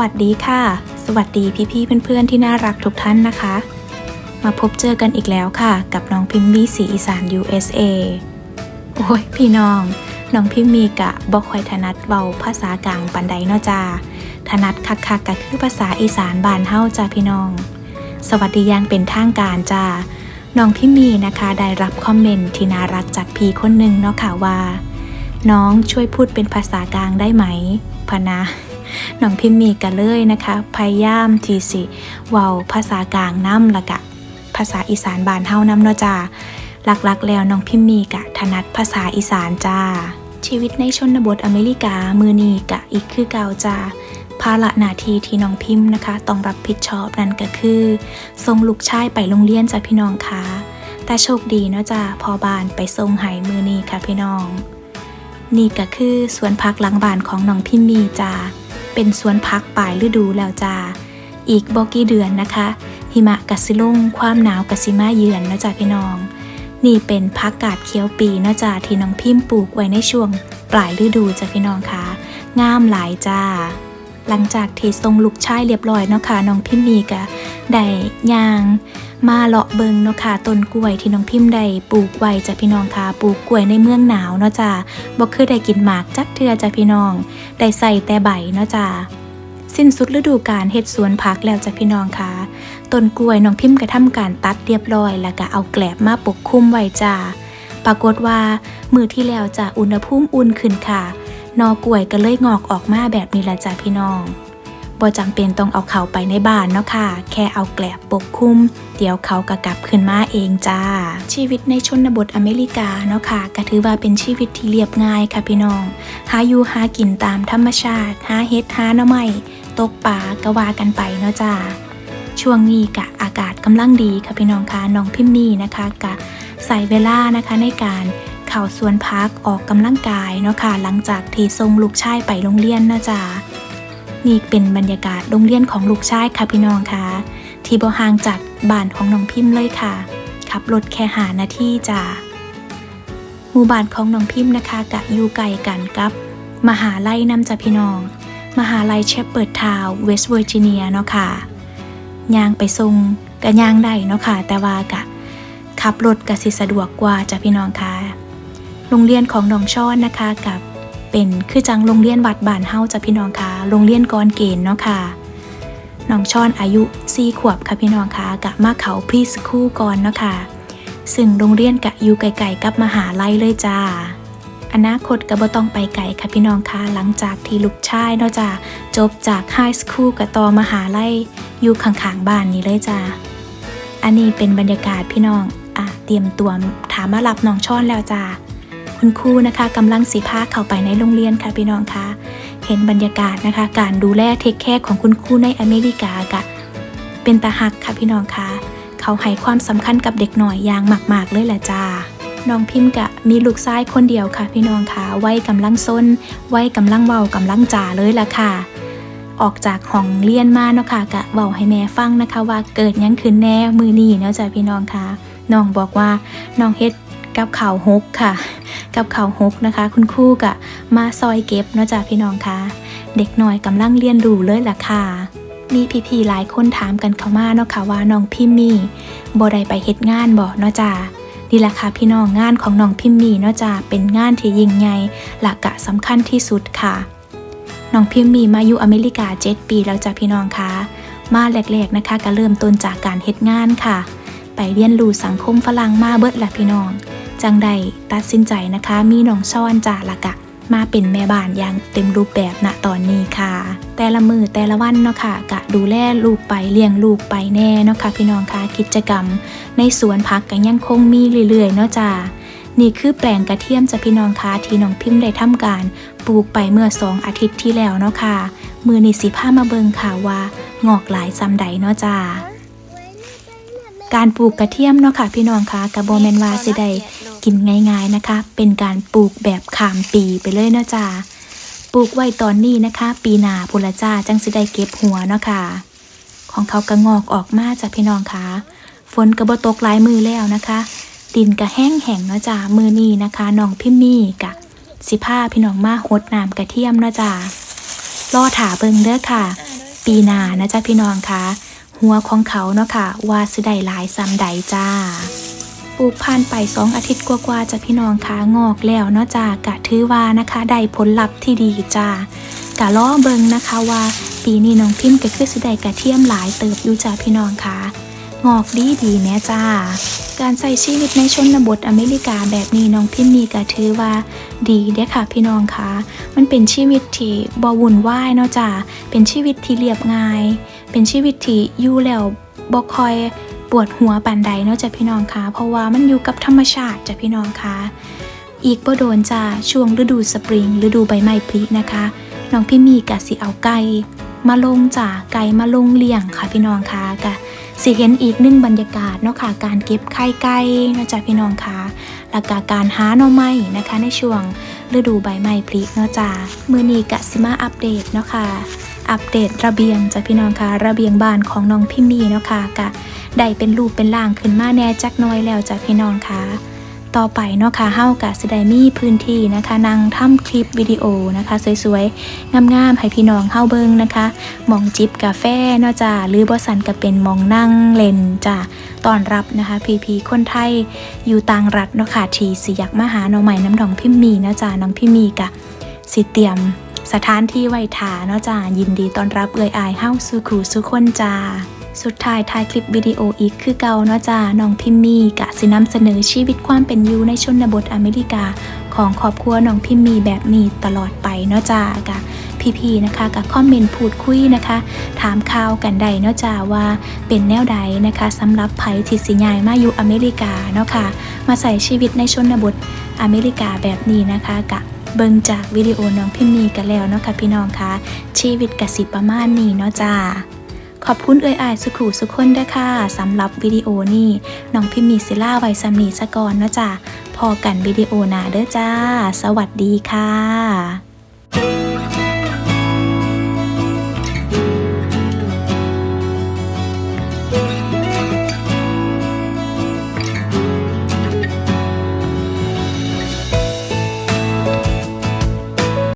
วัสดีค่ะ สวัสดีพี่ๆเพื่อนๆที่น่ารักทุกท่านนะคะ มาพบเจอกันอีกแล้วค่ะ กับน้องพิมมี่สีอีสาน USA โอ้ยพี่น้อง น้องพิมมีกะบอกคอยถนัดเบาภาษากลางปันใดเนาะจ้าถนัดคักๆกะคือภาษาอีสานบานเฮาจ้าพี่น้อง สวัสดียังเป็นทางการจ้าน้องพิมมีนะคะได้รับคอมเมนต์ที่น่ารักจากพี่คนหนึ่งเนาะค่ะว่า น้องช่วยพูดเป็นภาษากลางได้ไหมพนะ น้องพิมมีกันเลยนะคะ พยายามทีสิเว้าภาษากลางน้ำละกะ ภาษาอีสานบ้านเฮาน้ำเนาะจ้าหลักๆ แล้วน้องพิมมีกะถนัดภาษาอีสานจ้า ชีวิตในชนบทอเมริกามือนีกะอีกคือเก่าจ้าภาระหน้าที่ที่น้องพิมพ์นะคะ ต้องรับผิดชอบนั่นก็คือส่งลูกชายไปโรงเรียนจ้ะพี่น้องคะแต่โชคดีเนาะจ้าพอบานไปส่งไห้มือนีค่ะพี่น้อง นี่ก็คือสวนพักหลังบ้านของน้องพิมมีจ้า เป็นสวนพักปลายฤดูแล้วจ้า อีกบอกกี่เดือนนะคะ หิมะกัสิลงความหนาวกัสิมาเยือนนะจ้าพี่น้อง นี่เป็นพักกาดเขียวปีนะจ้าที่น้องพิมพ์ปลูกไว้ในช่วงปลายฤดูจ้าพี่น้องคะงามหลายจ้า หลังจากที่ทรงลูกชายเรียบร้อยเนาะค่ะน้องพิมมีกะได้ย่าง มาเลาะเบิงเนาะค่ะต้นกล้วยที่น้องพิมพ์ได้ปลูกไว้จ้ะพี่น้องค่ะปลูกกล้วยในเมืองหนาวเนาะจ้าบ่เคยได้กินหมากจักเทือจ้ะพี่น้อง ได้ใส่แต่ใบเนาะจ้าสิ้นสุดฤดูกาลเฮ็ดสวนผักแล้วจ้ะพี่น้องค่ะต้นกล้วยน้องพิมพ์ก็ทำการตัดเรียบร้อย แล้วก็เอาแกลบมาปกคลุมไว้จ้าปรากฏว่ามือที่แล้วจะอุณหภูมิอุ่นขึ้นค่ะ นอกล้วยก็เลยงอกออกมาแบบนี้ละจ้ะพี่น้อง บ่จำเป็นต้องเอาเขาไปในบ้านเนาะค่ะ แค่เอาแกลบปกคุม เดี๋ยวเขาก็กลับขึ้นมาเองจ้า ชีวิตในชนบทอเมริกาเนาะค่ะก็ถือว่าเป็นชีวิตที่เรียบง่ายค่ะพี่น้อง หาอยู่หากินตามธรรมชาติ หาเฮ็ดหาหน่อไม้ตกป่าก็ว่ากันไปเนาะจ้า ช่วงนี้กะอากาศกำลังดีค่ะพี่น้องคะน้องพิมมี่นะคะกะใส่เวลานะคะในการเข่าสวนพักออกกำลังกายเนาะค่ะหลังจากที่ส่งลูกชายไปโรงเรียนนะจ้า นี่เป็นบรรยากาศโรงเรียนของลูกชายค่ะพี่น้องคะที่บ่ห่างจากบ้านของน้องพิมพ์เลยค่ะ ขับรถแค่หานาทีจ้าหมู่บ้านของน้องพิมพ์นะคะกะอยู่ไกลกันกับ มหาลัยนำจ้ะพี่น้อง มหาลัยเชฟเปิดทาวเวสต์เวอร์จิเนียเนาะค่ะย่างไปส่งกะย่างได้เนาะค่ะ แต่ว่ากะขับรถกะสิสะดวกกว่าจ้ะพี่น้องค่ะโรงเรียนของน้องช่อนนะคะกับเป็นคือจังโรงเรียนวัดบ้านเฮาจ้ะพี่น้องค่ะ โรงเรียนกอนเกณฑ์เนาะค่ะน้องช่อนอายุ4ขวบค่ะพี่น้องคะกะมาเขาพรีสคูลก่อนเนาะค่ะซึ่งโรงเรียนกะอยู่ไกลๆกับมหาลัยเลยจ้า อนาคตก็บ่ต้องไปไกลค่ะพี่น้องคะหลังจากที่ลูกชายเนาะจ้าจบจากไฮสคูลกับต่อมหาลัยอยู่ข้างๆบ้านนี้เลยจ้าอันนี้เป็นบรรยากาศพี่น้องอะเตรียมตัวถามมารับน้องช่อนแล้วจ้าคุณครูนะคะกำลังสีพาเข้าไปในโรงเรียนค่ะพี่น้องคะ ห็นบรรยากาศนะคะ การดูแลเทคแคร์ของคุณครูในอเมริกากะเป็นตาหักค่ะพี่น้องคะเขาให้ความสำคัญกับเด็กหน่อยอย่างมาก ๆ เลยแหละจ้าน้องพิมพ์กะมีลูกชายคนเดียวค่ะ พี่น้องคะไว้กำลังซนไว้กำลังเว้ากำลังจ่าเลยล่ะค่ะ ออกจากห้องเรียนมาเนาะค่ะกะเว้าให้แม่ฟังนะคะ ว่าเกิดยังขึ้นแน่มือนี้เนาะจ้ะพี่น้องคะน้องบอกว่าน้องเฮ็ดกับข่าวหกค่ะ กับข่าวหกนะคะ คุณครูกะมาซอยเก็บเนาะจ้ะพี่น้องคะเด็กน้อยกำลังเรียนรู้เลยล่ะค่ะมีพี่ๆหลายคนถามกันเข้ามาเนาะค่ะว่าน้องพิมมี่บ่ได้ไปเฮ็ดงานบ่เนาะจ้านี่แหละค่ะพี่น้องงานของน้องพิมมี่เนาะจ้าเป็นงานที่ยิ่งใหญ่และกะสำคัญที่สุดค่ะน้องพิมมี่มาอยู่อเมริกา 7 ปีแล้วจ้ะพี่น้องคะมาแรกๆนะคะก็เริ่มต้นจากการเฮ็ดงานค่ะ ไปเรียนรู้สังคมฝรั่งมาเบิดแหละพี่น้อง จังใดตัดสินใจนะคะ มีน้องซ่อนจ่าละกะ มาเป็นแม่บ้านอย่างเต็มรูปแบบณตอนนี้ค่ะ แต่ละมือแต่ละวันเนาะค่ะกะดูแลลูกไปเลี้ยงลูกไปแน่เนาะค่ะพี่น้องค่ะกิจกรรม ในสวนพักก็ยังคงมีเรื่อยๆเนาะจ้านี่คือแปลงกระเทียมจะพี่น้องคะที่น้องพิมพ์ได้ทำการปลูกไปเมื่อสองอาทิตย์ที่แล้วเนาะค่ะ มือนี่สิผ้ามาเบิงค่ะว่างอกหลายซ้ำใดเนาะจ้าการปลูกกระเทียมเนาะค่ะพี่น้องคะกระโบแมนวาสิได้ กินง่ายๆนะคะ เป็นการปลูกแบบขามปีไปเลยเนาะจ้าปลูกไว้ตอนนี้นะคะ ปีหนาพุละจ้าจังสิได้เก็บหัวเนาะค่ะ ของเขากระงอกออกมาจากพี่น้องค่ะฝนกระบตกหลายมือแล้วนะคะดินกระแห้งแห้งเนาะจ้ามือนี้นะคะน้องพิมมี่กะสิผ้าพี่น้องมาหดน้ำกระเทียมเนาะจ้าล่อถาเบิงเด้อค่ะ ปีหนานะจ๊ะพี่น้องคะหัวของเขาเนาะค่ะว่าสิได้หลายซ้ำใดจ้า ลูกผ่านไปสองอาทิตย์กว่าๆจะพี่น้องคะงอกแล้วเนาะจ้ากะถือว่านะคะได้ผลลัพธ์ที่ดีจ้ากะล้อเบิงนะคะว่าปีนี้น้องพิมพ์ก็คือสิได้กระเทียมหลายเติบอยู่จ้าพี่น้องคะงอกดีดีแม่จ้า การใช้ชีวิตในชนบทอเมริกาแบบนี้น้องพิมพ์มีก็ถือว่าดีเด้ค่ะพี่น้องคะมันเป็นชีวิตที่บวุ่นวายเนาะจ้าเป็นชีวิตที่เรียบง่าย เป็นชีวิตที่อยู่แล้วบ่คอย ปวดหัวปานใดเนาะจ้ะพี่น้องคะเพราะว่ามันอยู่กับธรรมชาติจ้ะพี่น้องคะอีกบ่โดนจ้าช่วงฤดูสปริงฤดูใบไม้ผลินะคะน้องพี่มีกะสิเอาไก่มาลงจ้าไก่มาลงเลี้ยงค่ะพี่น้องคะกะสิเห็นอีกหนึ่งบรรยากาศเนาะค่ะการเก็บไข่ไก่เนาะจ้ะพี่น้องคะแล้วก็การหาหน่อไม้นะคะ ในช่วงฤดูใบไม้ผลิเนาะจ้ะมือนีกะสิมาอัปเดตเนาะค่ะอัปเดตระเบียงจ้ะพี่น้องคะระเบียงบ้านของน้องพิมมี่เนาะค่ะกะ ได้เป็นรูปเป็นร่างขึ้นมาแน่จักน้อยแล้วจ้ะพี่น้องคะต่อไปเนาะค่ะเฮากะสิได้มีพื้นที่นะคะนั่งทำคลิปวิดีโอนะคะ สวยๆ งามๆ ให้พี่น้องเฮาเบิ่งนะคะหมองจิบกาแฟเนาะจ้าหรือบสันก็เป็นมองนั่งเล่นจ้าต้อนรับนะคะ พีพีคนไทยอยู่ต่างรัฐเนาะค่ะที่สิอยากมาหาน้องใหม่น้ำดองพิมมีเนาะจ้าน้องพิมมีกะสิเตรียมสถานที่ไว้ถาเนาะจ้ายินดีต้อนรับเอ่ยอายเฮ้าสู่ครูสู่คนจ้า สุดท้ายท้ายคลิปวิดีโออีกคือเก่าเนาะจ้าน้องพิมมี่กะสินำเสนอชีวิตความเป็นอยู่ในชนบทอเมริกา ของครอบครัวน้องพิมมี่แบบนี้ตลอดไปเนาะจ้ากะพี่ๆนะคะกับคอมเมนต์พูดคุยนะคะ ถามข่าวกันใดเนาะจ้าว่าเป็นแนวใดนะคะสำหรับไผที่สิยายมาอยู่อเมริกาเนาะค่ะ มาใส่ชีวิตในชนบทอเมริกาแบบนี้นะคะกะเบิ่งจากวิดีโอน้องพิมมีกันแล้วเนาะค่ะพี่น้องคะชีวิตกสิประมาณนี้เนาะจ้า ขอบคุณเอ่ยอายสุขูสุขคนด้วยค่ะสำหรับวิดีโอนี้น้องพิมมีศิล่าไว้สำนีสะกอนนะจ๊ะพอกันวิดีโอหนาเด้อจ้า สวัสดีค่ะ